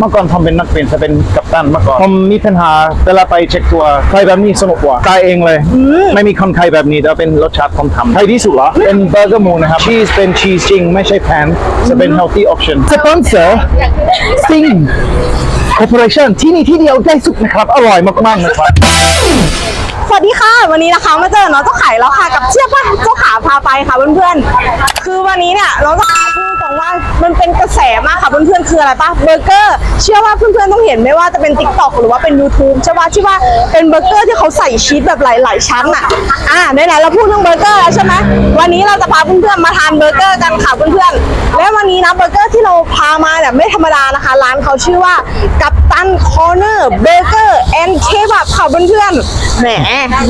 เมื่อก่อนผมเป็นนักบินจะเป็นกัปตันเมื่อก่อนผมมีปัญหาเวลาไปเช็คตัวร์ใครแบบนี้สนุกกว่าตายเองเลย ไม่มีคนใครแบบนี้แต่เป็นรสชาติผมทำใครที่สุดเหรอเป็นเบอร์เกอร์หมูนะครับชีสเป็นชีสจริง ไม่ใช่แพนจะเป็น healthy option สปอนเซอร์ซิง Corporation ที่นี่ที่เดียวได้สุดนะครับ อร่อยมากๆนะครับสวัสดีค่ะ วันนี้นะคะมาเจอน้องเจ้าไข่แล้วค่ะกับเชื่อป่ะเจ้าขาพาไปค่ะเพื่อนๆคือวันนี้เนี่ยน้องเจ้าขาพูด ว่ามันเป็นกระแสมากค่ะเพื่อนๆคืออะไรปะเบอร์เกอร์ เชื่อว่าเพื่อนๆต้องเห็นไม่ว่าจะเป็น t ิ k t o k หรือว่าเป็น YouTube ใช่ป่ะที่ว่าเป็นเบอร์เกอร์ที่เขาใส่ชีสแบบหลายๆชั้นอะ อ่าไหนๆเราพูดเรื่องเบอร์เกอร์แล้วใช่ไหมวันนี้เราจะพาเพื่อนๆมาทานเบอร์เกอร์กันค่ะเพื่อนๆ และวันนี้นะเบอร์เกอร์ที่เราพามาเนี่ยไม่ธรรมดานะคะ ร้านเขาชื่อว่ากัปตันคอร์เนอร์เบเกอร์แอนด์เคบับค่ะเพื่อนๆ แหม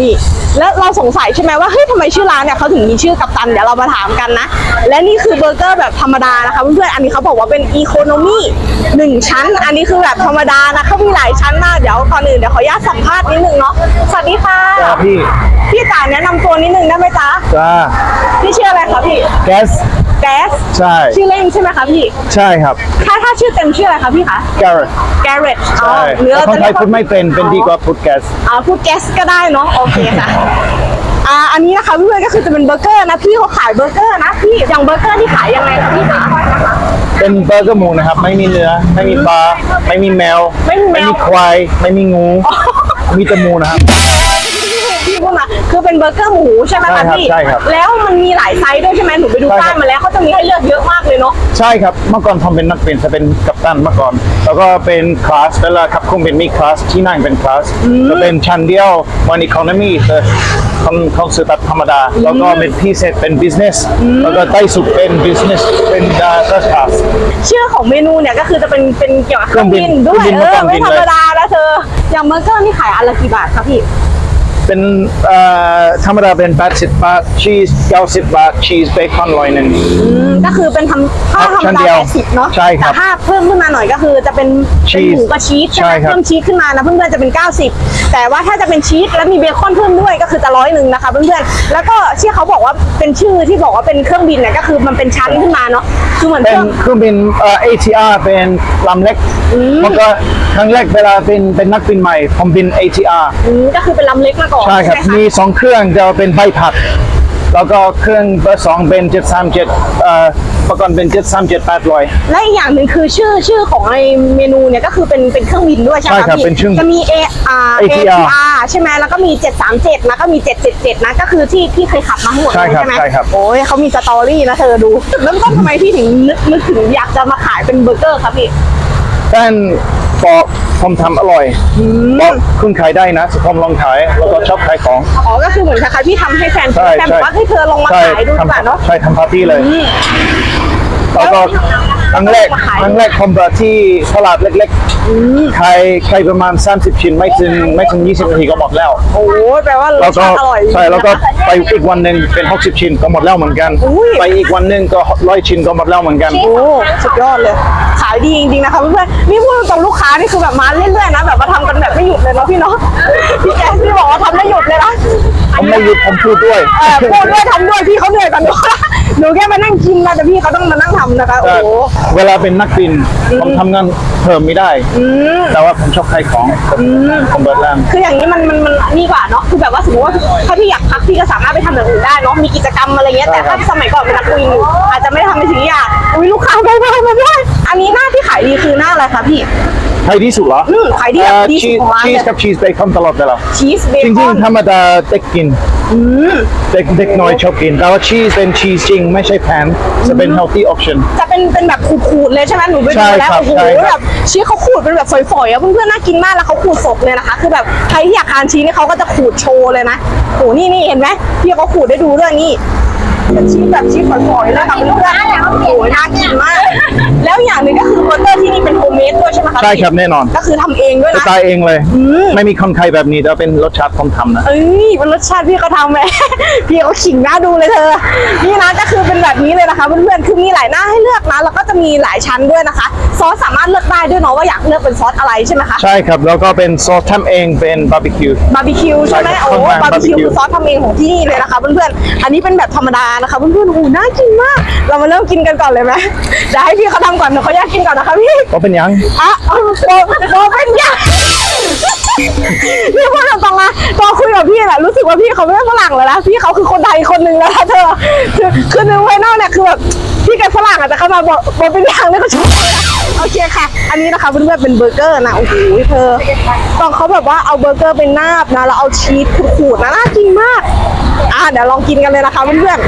นี่แล้วเราสงสัยใช่ไหมว่าเฮ้ยทำไมชื่อร้านเนี่ยเขาถึงมีชื่อกัปตันเดี๋ยวเรามาถามกันนะ และนี่คือเบอร์เกอร์แบบธรรมดานะคะเพื่อนๆอันนี้เขาบอกว่าเป็นอีโคโนมี่หนึ่งชั้น อันนี้คือแบบธรรมดานะเขามีหลายชั้นมากเดี๋ยวก่อนอื่นเดี๋ยวขออนุญาตสัมภาษณ์นิดนึงเนาะสวัสดีค่ะจ้าพี่พี่จ๋าแนะนำตัวนิดนึงได้ไหมจ๊ะจ้าพี่ชื่ออะไรคะพี่แก๊สแก๊สใช่ชื่อเล่นใช่ไหมคะพี่ ใช่ครับ ถ้าถ้าชื่อเต็มชื่ออะไรคะพี่คะแกรแกเรตอ๋อใช่หรือแต่เราคนจะไทเรียยกพูดไม่เป็นเป็นดีกว่าพูดแก๊ส อ่าพูดแก๊สก็ได้เนาะโอเคค่ะ อ่าอันนี้นะคะเพื่อนๆก็คือจะเป็นเบอร์เกอร์นะพี่เขาขายเบอร์เกอร์นะพี่อย่างเบอร์เกอร์ที่ขายยังไงคะพี่คะ เป็นเบอร์เกอร์หมูนะครับ ไม่มีเนื้อ ไม่มีปลา ไม่มีแมว ไม่มีแมวควาย ไม่มีงู มีแต่หมูนะครับ พี่พูดมา คือเป็นเบอร์เกอร์หมูใช่ไหมใช่คะครับพี่ ใช่ครับ แล้วมันมีหลายไซส์ด้วยใช่ไหมหนูไปดูใช่ครับป้ายมาแล้วเขาจะมีให้เลือกเยอะมากเลยเนาะ ใช่ครับ เมื่อก่อนผมเป็นนักบินจะเป็นกัปตันเมื่อก่อน แล้วก็เป็นคลาสเวลาขับเครื่องบินมีคลาสที่นั่งเป็นคลาสจะเป็นชั้นเดียววันอีโคโนมีแต่ของของสื่อแบบธรรมดา แล้วก็เป็นพิเศษเป็นบิสเนสแล้วก็ใต้สุดเป็นบิสเนสเป็นดาร์คลาสชื่อของเมนูเนี่ยก็คือจะเป็นเป็นเกี่ยวกับเครื่องบินเครื่ด้อวงยบินเออเครื่องบิไม่นธรรมเลยดานะเธออย่างเบอร์เกอร์นี่ขายอันละกี่บาทคะพี่ เป็นเอ่อธรรมดาเป็น80บาทชีส90บาทชีสเบคอนร้อยหนึ่งอืมก็คือเป็นทำถ้าครับธรรมชั้นดาเดียวแปดสิบเนาะใช่ครับแต่ถ้าเพิ่มขึ้นมาหน่อยก็คือจะเป็นชีเป็นสหมูกับชีสใช่ไหมใช่ครับ เพิ่มชีสขึ้นมานะเพื่อนๆจะเป็น 90 แต่ว่าถ้าจะเป็นชีสแล้วมีเบคอนเพิ่มด้วยก็คือจะร้อยหนึ่งนะคะเพื่อนๆแล้วก็ที่เขาบอกว่าเป็นชื่อที่บอกว่าเป็นเครื่องบินเนี่ยก็คือมันเป็นชั้นขึ้นมาเนาะคือเหมือนเป็เคนรื่อง เครื่องบินเอ่อ ATR เป็นลำเล็กมันก็ครั้งแรกเวลาเป็นเป็นนักบินใหม่ผมบิน ATR อืมก็คือเป็นลำเล็กมาก่อนใช่ครับไหมะมีสองเครื่องจะเป็นใบพัด แล้วก็เครื่องเบอร์สองเป็น737เอ่อเมื่อก่อนเป็น737 800และอีกอย่างหนึ่งคือชื่อชื่อของไอเมนูเนี่ยก็คือเป็นเป็นเครื่องบินด้วยใช่ไหมใช่ครับพี่เป็นชื่อจะมี A R ATR ATR ใช่ไหมแล้วก็มี737นะก็มี777นะก็คือที่ที่เคยขับมาทั้งหมดใช่ครับใช่ไหมใช่ครับโอ้ยเขามีสตอรี่นะเธอดูเริ่มต้นทำไมพี่ถึงนึกนึกถึงอยากจะมาขายเป็นเบอร์เกอร์ครับพี่แฟน บอกผมทำอร่อยบอกคุณขายได้นะผมลองขายแล้วก็ชอบขายของ อ๋อ ก็คือเหมือนคล้ายๆพี่ทำให้แฟนใช่แฟนบใช่อกว่าให้เธอลองมาใช่ขายดูดีกว่าเนาะ ทำใช่ทำปาร์ตี้เลยแล้วก็ ครั้งแรกครั้งแรกผมเปิดที่ตลาดเล็กๆขายขายประมาณ 30 ชิ้นไม่ถึงไม่ถึง 20นาทีก็หมดแล้ว โอ้ยแปลว่ารแล้สวก็ชาติอร่อยใช่แล้วก็ไปอีกวันหนึ่งเป็น 60 ชิ้นก็หมดแล้วเหมือนกันอุ้ยไปอีกวันหนึ่งก็ร้อยชิ้นก็หมดแล้วเหมือนกัน โอ้สุดยอดเลย ขายดีจริงๆนะคะเพื่อนๆนี่พูดตรงๆลูกค้านี่คือแบบมาเรื่อยๆนะแบบมาทำกันแบบไม่หยุดเลยเนาะพี่เนาะพี่แจ๊คพี่บอกว่าทำไม่หยุดเลยนะผมไม่หยุดผมพูดด้วยเออพูดด้วยทำด้วยพี่เขาเหนื่อยกันด้วยหนูแค่มานั่งกินนะแต่พี่เขาต้องมานั่งทำนะคะ โอ้โห เวลาเป็นนักบินผมทำงานเพิ่มไม่ได้แต่ว่าผมชอบขายของผมเปิดร้านคืออย่างนี้มันมันมันนี่กว่าเนาะคือแบบว่าสมมติว่าถ้าพี่อยากพักพี่ก็สามารถไปทำอย่างอื่นได้เนาะมีกิจกรรมอะไรเงี้ยแต่ถ้าสมัยก่อนเป็นนักบินอาจจะไม่ได้ทำในสิ่งที่อยากอุ้ยลูกค้าไปมามาด้วยอันนี้หน้าที่ขายดีคือหน้าอะไรคะพี่ ขายดีสุดเหรออืมขายดีแบบเอ่อดีสุดชีสของร้านชีสเลยกับชีสเบคอนตลอดเวลาชีสเบจคริองนๆธรรมดาเด็กกินเด็กเด็กน้อยชอบกินแต่ว่าชีสเป็นชีสจริงไม่ใช่แพนจะเป็น healthy option จะเป็นเป็นแบบขูดๆเลยใช่ไหมหนูไปใช่ดูแล้วครับโอ้โหใช่ครับ แบบชีสเขาขูดเป็นแบบฝอยๆอะเพื่อนๆน่ากินมากแล้วเขาขูดสดเลยนะคะ คือแบบใครที่อยากทานชีสนี่เขาก็จะขูดโชว์เลยนะโอ้โหนี่นี่เห็นไหมพี่เขาขูดได้ดูด้วยนี่ เป็นชีสแบบชีสฝอยๆเลยค่ะเพื่อนๆโอ้โหน่ากินมาก แล้วอย่างหนึ่งก็คือเบอร์เกอร์ที่นี่เป็นโฮมเมดด้วยใช่ไหมคะใช่พี่ครับแน่นอน ก็คือทำเองด้วยจะนะตายเองเลย ไม่มีคนใครแบบนี้แต่เป็นรสชาติผมทำนะ เอ้ยมันรสชาติพี่เขาทำไหม พี่เขาขิงหน้าดูเลยเธอ นี่นะก็คือเป็นแบบนี้เลยนะคะเพื่อนๆคือมีหลายหน้าให้เลือกนะแล้วก็จะมีหลายชั้นด้วยนะคะ ซอสสามารถเลือกได้ด้วยเนาะว่าอยากเลือกเป็นซอสอะไรใช่ไหมคะ ใช่ครับ แล้วก็เป็นซอสทำเองเป็นบาร์บีคิว บาร์บีคิวใช่ไหมใช่ครับโอ้ค่อนข้างบาร์บีคิว barbecue คือซอสทำเองของที่นี่เลยนะคะเพื่อนๆ อันนี้เป็นแบบธรรมดานะคะเพื่อนๆโอ้โหน่ากินมาก เรามาเริ่มกินกันก่อนเลยไหมเดี๋ยวให้พี่เขาทำก่อนเดี๋ยวเขาอยากกินก่อนนะคะพี่ก็เป็นยังอะโบโบเป็นใหญ่นี่พูดตรงๆนะตอนคุยกับพี่แหละรู้สึกว่าพี่เขาไม่ใช่ฝรั่งเลยนะพี่เขาคือคนไทยคนหนึ่งแล้วนะเธอคือคือนึกไว้นอกเนี่ยคือแบบพี่แกฝรั่งอาจจะเข้ามาบอกบอกเป็นอย่างนี่ก็ชอบนะโอเคค่ะ อันนี้นะคะเพื่อนๆเป็นเบอร์เกอร์นะโอ้โหเธอตอนเขาแบบว่าเอาเบอร์เกอร์เป็นนาบนะแล้วเอาชีสขูดๆนะน่ากินมาก อะเดี๋ยวลองกินกันเลยนะคะเพื่อน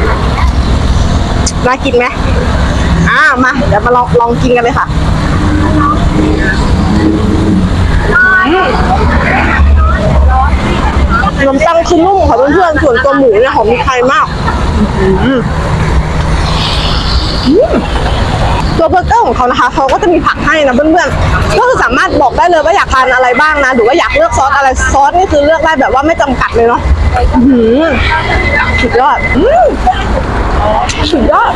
ๆน่ากินไหมอ่ามา เดี๋ยวมาลองลองกินกันเลยค่ะขนมปังคือนุ่มค่ะเพื่อนๆส่วนตัวหมูเนี่ยหอมมีไทยมากตัวเบอร์เกอร์ของเขานะคะเขาก็จะมีผักให้นะเพื่อนๆก็คือสามารถบอกได้เลยว่าอยากทานอะไรบ้างนะหรือว่าอยากเลือกซอสอะไรซอสนี่คือเลือกได้แบบว่าไม่จำกัดเลยเนาะ หือสุดยอดอืมสุดยอด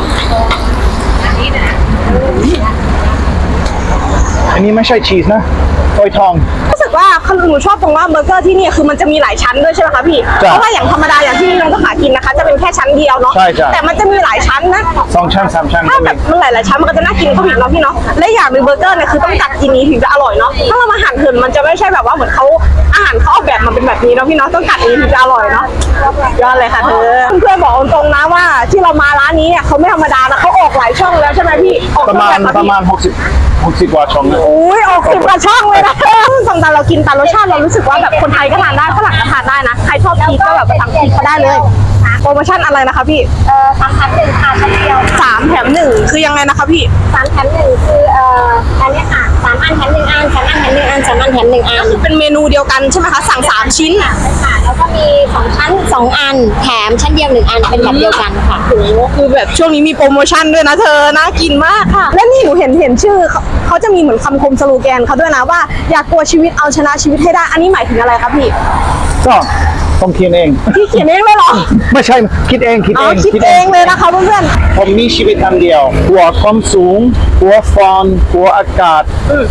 อันนี้ไม่ใช่ชีสนะฟอยทอง รู้สึกว่าคือหนูชอบตรงว่าเบอร์เกอร์ที่นี่คือมันจะมีหลายชั้นด้วยใช่ไหมคะพี่จ้ะเพราะว่าอย่างธรรมดาอย่างที่น้องก็หากินนะคะ จะเป็นแค่ชั้นเดียวเนาะ ใช่จ้ะแต่มันจะมีหลายชั้นนะ สองชั้นสามชั้นถ้าก็แบมี บมันหลายๆชั้นมันก็จะน่ากินเข้าไปอีกเนาะพี่เนาะ และอย่างหนึ่งเบอร์เกอร์เนี่ยคือต้องกัดกินนี้ถึงจะอร่อยเนาะ ถ้าเรามาหั่นเหินมันจะไม่ใช่แบบว่าเหมือนเขาอาหารเขาออกแบบมาเป็นแบบนี้เนาะพี่เนาะต้องกัดนี้ถึงจะอร่อยเนาะยอดเลยค่ะเธอ เพื่อนๆบอกตรงๆนะว่าที่เรามาร้านนี้เนี่ยเขาไม่ธรรมดานะเขาออกหลายช่องแล้วใช่ไหมพี่ ออกประช่องมาณแบบประมาณหกสิบหกสิบกว่าช่องนะอุ้ยออกสิบกว่าช่องเลยนะสังแต่เรากินตามรสชาติเรารู้สึกว่าแบบคนไทยก็ทานได้ฝรั่งก็ทานได้นะ ใครชอบพีชก็แบบสั่งพริกก็ได้เลย ปรโมชั่นอะไรนะคะพี่เอ่อสามแถมหนึ่งค่ะชั้นเดียวสามแถมหนึ่งคือยังไงนะคะพี่สามแถมหนึ่งคือเอ่ออันเนี้ยค่ะสามอันแถมหนึ่งอันสามอันแถมหนึ่งอันสามอันแถมหนึ่งอัน เป็นเมนูเดียวกันใช่ไหมคะสั่งสามชิ้น ค่ะใช่ค่ะแล้วก็มีสองชั้นสองอัน แถมชั้นเดียวหนึ่งอันเป็นแบบเดียวกันค่ะโอ้โหคือแบบช่วงนี้มีโปรโมชั่นด้วยนะเธอน่ากินมากค่ะ และนี่หนูเห็นเห็นชื่อเขาเขาจะมีเหมือนคำคมสโลแกนเขาด้วยนะว่าอยากกลัวชีวิตเอาชนะชีวิตให้ได้ อันนี้หมายถึงอะไรครับพี่ ก็ ผมเขียนเอง พี่เขียนเองเลยเหรอไม่ใช่คิดเองคิดอ๋เอองคิดเองเลยนะคะเพื่อนผมมีชีวิตอันเดียวกลัวความสูงกลัวฟอนกลัวอากาศ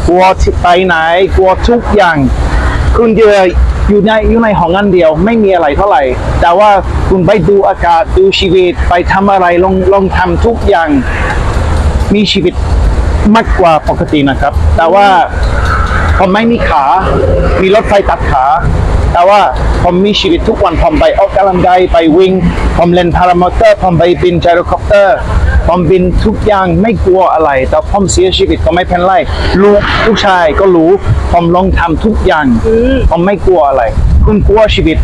กลัวที่ไปไหนกลัวทุกอย่าง คุณเดียอยู่ในอยู่ในห้องอันเดียว ไม่มีอะไรเท่าไหร่ แต่ว่าคุณไปดูอากาศดูชีวิตไปทำอะไรลองลองทำทุกอย่าง มีชีวิตมากกว่าปกตินะครับ แต่ว่าผมไม่มีขา มีรถไฟตัดขา แต่ว่า ผมมีชีวิตทุกวันผมไปออกกำลังกายไปวิ่งผมเล่นพารามอเตอร์ผมไปบินไจโรคอปเตอร์ผมบินทุกอย่างไม่กลัวอะไร แต่ผมเสียชีวิตก็ไม่เป็นไรลูกลูกชายก็รู้ผมลองทำทุกอย่างผมไม่กลัวอะไร คุณกลัวชีวิต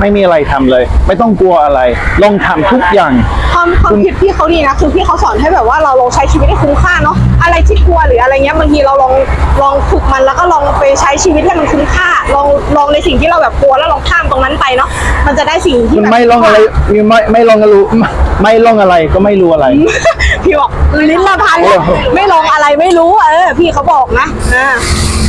ไม่มีอะไรทำเลย ไม่ต้องกลัวอะไร ลองทำทุกอย่างๆความความคิดพี่เขาดีนะคือพี่เขาสอนให้แบบว่าเราลองใช้ชีวิตให้คุ้มค่าเนาะอะไรที่กลัวหรืออะไรเงี้ยบางทีเราลองลองฝึกมันแล้วก็ลองไปใช้ชีวิตให้มันคุ้มค่า ลองลองในสิ่งที่เราแบบกลัวแล้วลองข้ามตรงนั้นไปเนาะมันจะได้สิ่งที่คุณแบบไม่ลองอะไรไม่ไม่ลองรู้ไม่ไม่ลองอะไรก็ไม่รู้อะไรพี่บอกลิ้นเราพันโอ้โหไม่ลองอะไรไม่รู้เออพี่เขาบอกนะอ่า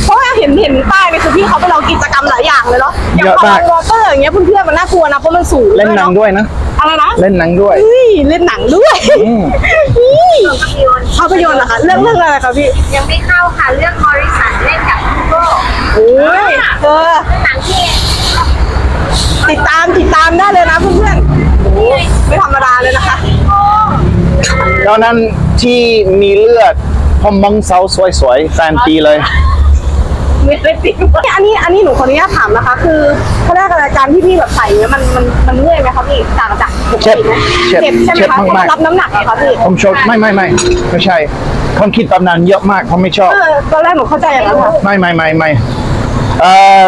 เพราะว่าเห็นเห็นป้ายเนี่ยคือพี่เขาไปลองกิจกรรมหลายอย่างเลยเนาะอย่างเยอะพอมาก วอเตอร์อย่างเงี้ยเพื่อนๆมันน่ากลัวนะเพราะมันสูงเล่นหนังด้วยนะ อะไรนะเล่นหนังด้วย เฮ้ยเล่นหนังด้วยอืม นี่ภาพยนตร์ภาพยนตร์เหรอคะเรื่องเรื่องอะไรคะพี่ยังไม่เข้าค่ะเรื่องมอริสันเล่นกับฮูโก้โอ้ยเออหนังที่ติดตามติดตามได้เลยนะเพื่อนๆโอ้ยไม่ธรรมดาเลยนะคะตอนนั้นที่มีเลือดผมมองเสาสวยๆแฟนตีเลย ไม่ได้ติดอันนี้อันนี้หนูขออนุญาตถามนะคะ คือเขาเรียกอะไรการที่พี่แบบใส่เนี่ยมันมันมันเมื่อยไหมคะพี่ต่างจากปกเจ็บติไหมเจ็บเจ็บใช่ไหมเจ็บคะมากๆ รับน้ำหนักไหมคะพี่ผมชอบไม่ไม่ไม่ไม่ใช่คนคิดแบบนั้นเยอะมากผมไม่ชอบ เออตอนแรกหนูเข้าใจอย่างนั้นค่ะ ไม่ไม่ไม่ไม่เอ่อ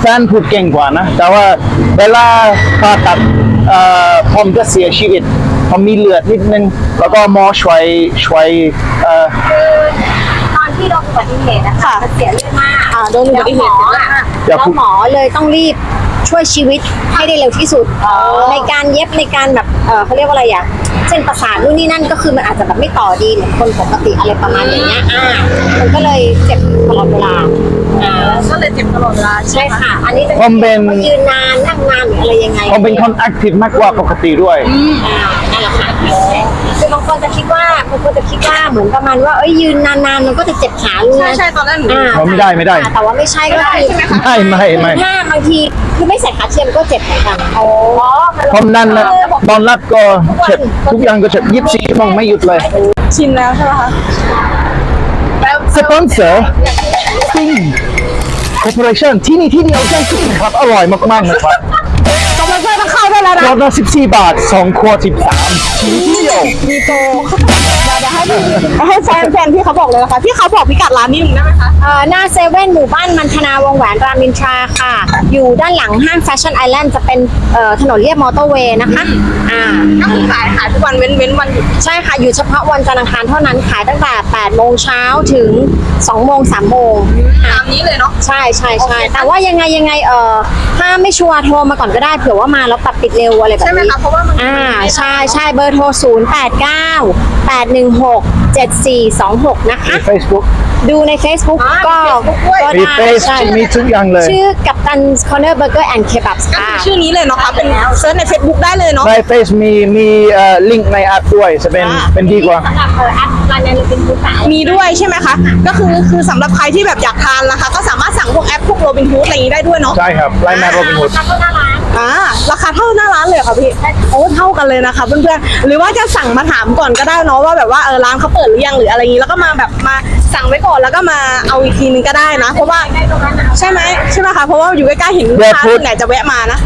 แฟนพูดเก่งกว่านะ แต่ว่าเวลาผ่าตัดเอ่อผมจะเสียชีวิตผมมีเลือดนิดนึง แล้วก็หมอช่วยช่วยเอ่อคือตอน ที่โดนอุบัติเหตุนะคะมันเสียเลือดมากอ่าโดนอุบัติเหตุแล้วหมออะแล้วหมอเลยต้องรีบช่วยชีวิตให้ได้เร็วที่สุด ในการเย็บในการแบบเออเขาเรียกว่าอะไรอะเส้นประสาทนู่นนี่นั่นก็คือมันอาจจะแบบไม่ต่อดีเหมือนคนปกติอะไรประมาณอย่างเงี้ยอ่ามันก็เลยเจ็บตลอดเวลา อ่าก็เลยเจ็บตลอดเวลาใช่ค่ะ อันนี้เป็นผมเป็น ยืนนานนั่งนานหรืออะไรยังไงผมเป็นคนแอคทีฟมากกว่าปกติด้วยอ่านั่นแหละค่ะคือบางคนจะคิดว่าบางคนจะคิดว่าเหมือนประมาณว่าเอ้ยยืนนานๆมันก็จะเจ็บขาลูกใช่นะ ใช่ตอนแรกหนู อ่าอ๋อไม่ได้ไม่ได้ แต่ว่าไม่ใช่ก็คือไม่ไม่ไม่ถ้าบางทีคือไม่ใส่ขาเทียมก็เจ็บเหมือนกันโอ้ผมนั่นนะตอนรับก็เจ็บทุกอย่างก็เจ็บยิบสี่โมงไม่หยุดเลย ชินแล้วใช่ไหมคะแปล สปอนเซอร์ซิงคอร์ปอเรชั่นที่นี่ที่เดียวใช่จริงครับ อร่อยมาก ๆ นะครับสปอนเซอร์ต้องเข้าได้แล้วนะรอบละ14 บาท 2 ขวด13ที่เดียวมีโตเดี๋ยวให้พี่ให้แฟนแฟนพี่เขาบอกเลยนะคะพี่เขาบอกพิกัดร้านนี้หนึ่งได้ไหมคะเอ่อหน้าเซเว่นหมู่บ้านมันธนาวงแหวนรามอินทราค่ะ อยู่ด้านหลังห้างแฟชั่นไอแลนด์จะเป็นเอ่อถนนเลียบมอเตอร์เวย์นะคะอ่าก็คือขายขายทุกวันเว้นเว้นวันหยุดใช่ค่ะ อยู่เฉพาะวันจันทร์อังคารเท่านั้นขายตั้งแต่8โมงเช้าถึง2โมง3โมงตามนี้เลยเนาะ ใช่ใช่ใช่โอเค แต่ว่ายังไงยังไงเอ่อถ้าไม่ชัวร์โทรมาก่อนก็ได้เผื่อว่ามาแล้วตัดติดเร็วอะไรแบบใช่ไหมนี้คะเพราะว่ามันอ่า ใช่ใช่เบอร์โทร 0 8 9 8 1 6 7 4 2 6 นะคะมี Facebook ดูใน Facebook อ่าก็มี Facebook ด้วยก็มีได้เฟซใช่มีทุกอย่างเลย ชื่อกัปตันคอนเนอร์เบอร์เกอร์แอนด์เคบับก็ค่ะ คือชื่อนี้เลยเนาะคะเป็นเซิร์ชใน Facebook ได้เลยเนาะ ในเฟซมีมีเอ่อลิงก์ในแอปด้วยจะเป็นอ่า เป็นดีกว่า สำหรับเออแอปรันในลิงก์คุณสายมีด้วยใช่ไหมคะ ก็คือคือสำหรับใครที่แบบอยากทานนะคะ ก็สามารถสั่งพวกแอปพวกโรบินฮูดอะไรอย่างนี้ได้ด้วยเนาะ ใช่ครับไลน์แมนโรบินฮูดราคาก็น่ารัก อ่าราคาเท่าหน้าร้านเลยเหรอค่ะพี่โอ้เท่ากันเลยนะคะเพื่อนๆหรือว่าจะสั่งมาถามก่อนก็ได้เนาะว่าแบบว่าเออร้านเขาเปิดหรือยังหรืออะไรอย่างนี้แล้วก็มาแบบมาสั่งไว้ก่อนแล้วก็มาเอาอีกทีนึงก็ได้นะ เพราะว่าใช่ไหมใช่ไหมคะเพราะว่าอยู่ใกล้ๆเห็นลูกค้าที่ไหนจะแวะมานะ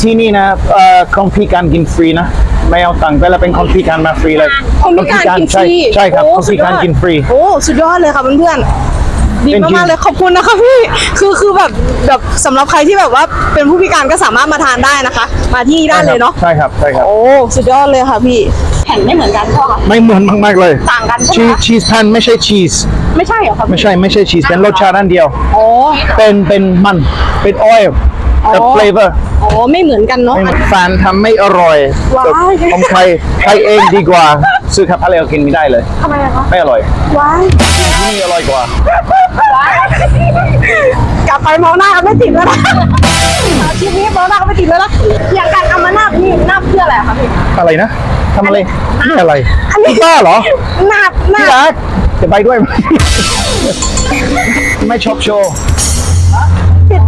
ที่นี่นะเอ่อคนพิการกินฟรีนะไม่เอาตังค์แต่ละเป็นคนพิการมาฟรีเลยคนพิการกินฟรีใช่ใช่ครับโอ้คนพิการกินฟรีโอ้สุดยอดเลยค่ะเพื่อนๆ ดีเป็นจริงมากๆเลยขอบคุณนะคะพี่คือคือแบบแบบสำหรับใครที่แบบว่าเป็นผู้พิการก็สามารถมาทานได้นะคะ มาที่นี่ได้เลยเนาะใช่ครับใช่ครับโอ้สุดยอดเลยค่ะพี่แผ่นไม่เหมือนกันพ่อค่ะไม่เหมือนมากๆเลยต่างกันใช่ชีไหมสชีสแพนไม่ใช่ชีสไม่ใช่เหรอคะไม่ใช่ไม่ใช่ชีสเป็นรสชาติอันเดียว โอ้เป็นเป็นมันเป็นออยล์ กับอ๋อเฟลเวอร์โอ้ไม่เหมือนกันเนาะแฟนทำไม่อร่อยว้ายผมใครใครเองดีกว่า ซื้อครับอะไรก็กินไม่ได้เลย ทำไมอะคะไม่อร่อยว้ายที่นี่อร่อยกว่ากลับไปมองหน้ากันไม่ติดแล้วนะอาชีพนี้มองหน้ากันไม่ติดแล้วนะอย่างการเอามานาบนี่นาบเพื่ออะไรอะคะพี่ อะไรนะทำอะไรนี่อะไรอันนี้ บ้าเหรอนาบนาพี่บรักจะไปด้วยไหม ไม่ชอบโชว์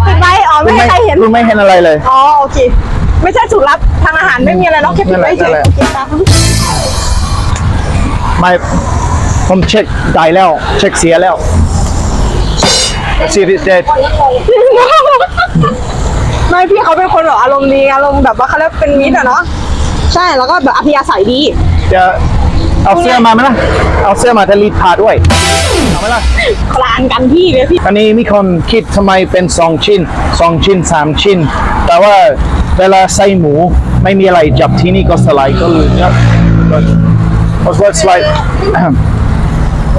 ปิดปิดไว้อ๋อไม่ให้ใครเห็นคุณไม่เห็นอะไรเลย อ๋อโอเค ไม่ใช่สูตรลับทางอาหารไม่มีอะไรเนาะแค่ปิดไว้เฉนั่นยแหละโอเคครับไม่ผมเช็คได้แล้ว เช็คเสียแล้ว see if it's dead ไม่พี่เขาเป็นคนแบบอารมณ์ดีอารมณ์แบบว่าเขาเรียกเป็นมิตรอะเนาะใช่แล้วก็แบบอัธยาศัยดีจะเอาเสื้อมาไหมล่ะ เอาเสื้อมาจะรีดผ้าด้วยเอา ไหมล่ะคลานกันพี่เลยพี่อันนี้มีคนคิดทำไมเป็นสองชิ้นสองชิ้นสามชิ้น แต่ว่าเวลาใส่หมูไม่มีอะไรจับที่นี่ก็สไลด์ก็เลยครับก็ What's what slide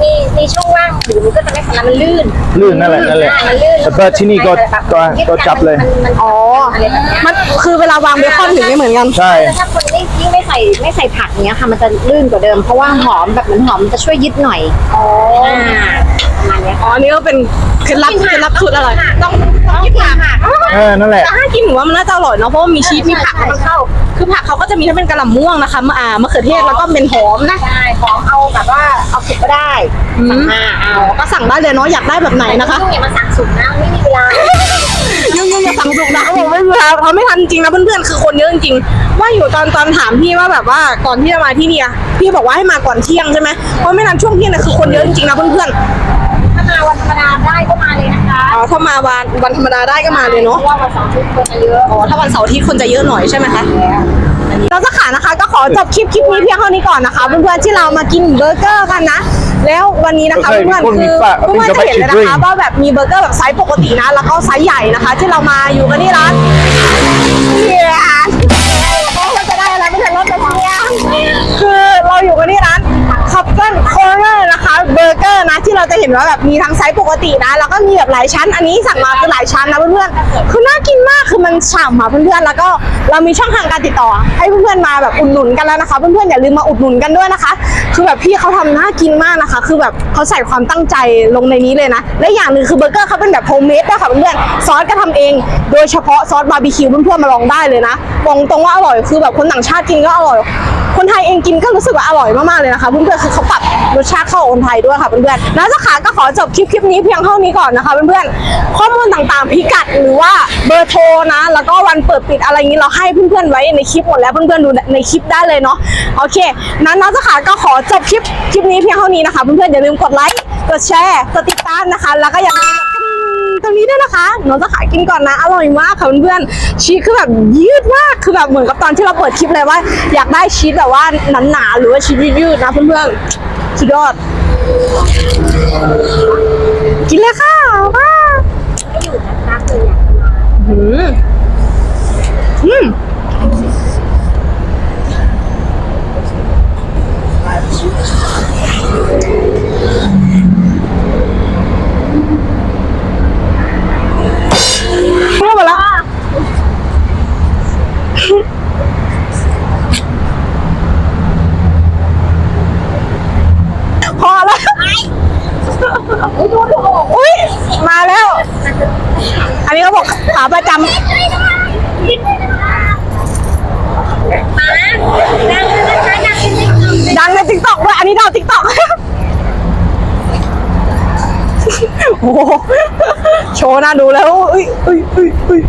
มีมีช่องว่างหรือมันก็จะไม่ขนาดมันลื่นลื่นนั่นแหละนั่นแหละอ่ามันลื่นแต่เบิร์ดที่นี่ก็ก็ก็จับเลย มันมันอ๋ออะไรแบบเนี้ยมันคือเวลาวางเบคอนถึงไม่เหมือนกันใช่แต่ถ้าคนไม่ยิ่งไม่ใส่ไม่ใส่ผักเนี้ยค่ะ มันจะลื่นกว่าเดิม เพราะว่าหอมแบบเหมือนหอมมันจะช่วยยึดหน่อยอ๋ออ่า ประมาณเนี้ยอ๋ออันนี่ก็เป็นเคล็ดลับเคล็ดลับสูตรอร่อยต้องต้องกินผักเออนั่นแหละ แต่ถ้ากินหมูว่ามันน่าจะอร่อยเนาะเพราะว่ามีชีสมีผักมันเข้า คือผักเขาก็จะมีทั้งเป็นกระหล่ำม่วงนะคะมะอ่ามะเขือเทศแล้วก็เป็นหอมนะใช่หอมเอาแบบว่าเอาสุกก็ได้อืมสั่งมาเอาก็สั่งได้เลยเนาะอยากได้แบบไหนนะคะยุ่งอย่ามาสั่งสุกนะไม่มีเวลายุ่งยุ่งอย่าสั่งสุกนะเขาบอกไม่มีเวลาเขาไม่ทันจริงนะเพื่อนๆคือคนเยอะจริงๆว่าอยู่ตอนตอนถามพี่ว่าแบบว่าก่อนที่จะมาที่เนี่ยพี่บอกว่าให้มาก่อนเที่ยงใช่ไหมเพราะไม่นั้นช่วงเที่ยงเนี่ยคือคนเยอะจริงๆนะเพื่อนถ้ ถ้ามาวันวันธรรมดาได้ก็มาเลยเพเนาะราะว่าวันเสาร์อาทิตย์คนจะเยอะอ๋อถ้าวันเสาร์อาทิตย์คนจะเยอะหน่อยใช่ไหมคะเราจะขานะคะ ก็ขอจบคลิปคลิปนี้เพียงเท่านี้ก่อนนะคะเพื่อนๆที่เรามากินเบอร์เกอร์กันนะแล้ววันนี้นะคะโอเคเพื่อนคนๆมีคือฝากเพื่อนๆจะเห็นเลยนะ Drink คะว่าแบบมีเบอร์เกอร์แบบไซส์ปกตินะ แล้วก็ไซส์ใหญ่นะคะ ที่เรามาอยู่กันที่ร้านเชียร์โอ้ก็จะได้อะไรไม่ถึงรถตะเกียงคือเราอยู่กันที่ร้านคัพเกิลค อร์เกอร์นะที่เราจะเห็นว่าแบบมีทั้งไซส์ปกตินะ แล้วก็มีแบบหลายชั้น อันนี้สั่งมาคือหลายชั้นนะเพื่อนๆคือน่ากินมากคือมันฉ่ำค่ะเพื่อนๆแล้วก็เรามีช่องทางการติดต่อ ให้เพื่อนๆมาแบบอุดหนุนกันแล้วนะคะเพื่อนๆอย่าลืมมาอุดหนุนกันด้วยนะคะ คือแบบพี่เขาทำน่ากินมากนะคะ คือแบบเขาใส่ความตั้งใจลงในนี้เลยนะและอย่างหนึ่งคือเบอร์เกอร์เขาเป็นแบบโฮมเมดด้วยค่ะเพื่อนๆซอสก็ทำเอง โดยเฉพาะซอสบาร์บีคิวเพื่อนๆมาลองได้เลยนะบอกตรงว่าอร่อยคือแบบคนต่างชาติกินก็อร่อย คนไทยเองกินก็รู้สึกว่าอร่อยมากๆเลยนะคะเพื่อนๆคือเขาปรับ รสชาติข้ากับคนไทยด้วยค่ะเพื่อนๆแล้วสาขาก็ขอจบคลิปคลิปนี้เพียงเท่านี้ก่อนนะคะเพื่อนๆข้อมูลต่างๆพิกัดหรือว่าเบอร์โทรนะ แล้วก็วันเปิดปิดอะไรอย่างนี้เราให้เพื่อนๆไว้ในคลิปหมดแล้วเพื่อนๆดูในคลิปได้เลยเนาะโอเคนั้นน้องสาขาก็ขอจบคลิปคลิปนี้เพียงเท่านี้นะคะเพื่อนๆอย่าลืมกดไลค์กดดแชร์กดติดตามนะคะ แล้วก็อย่าลืมตรงนี้ด้วยนะคะน้องจะขายกินก่อนนะ อร่อยมากค่ะเพื่อนๆชีสคือแบบยืดมาก คือแบบเหมือนกับตอนที่เราเปิดคลิปเลยว่า อยากได้ชีสแบบว่าหนาๆหรือว่าชีสยืดๆนะเพื่อนๆ สุดยอด กินเลยค่ะว้าอืมอืม อุ้ยมาแล้ว อันนี้เขาบอกขาประจำดังในติ๊กต็อกด้วยอันนี้ดาวติ๊กต็อกโอ้โหโชว์น่าดูแล้วอุ้ยอุ้ยอุ้ยอุ้ย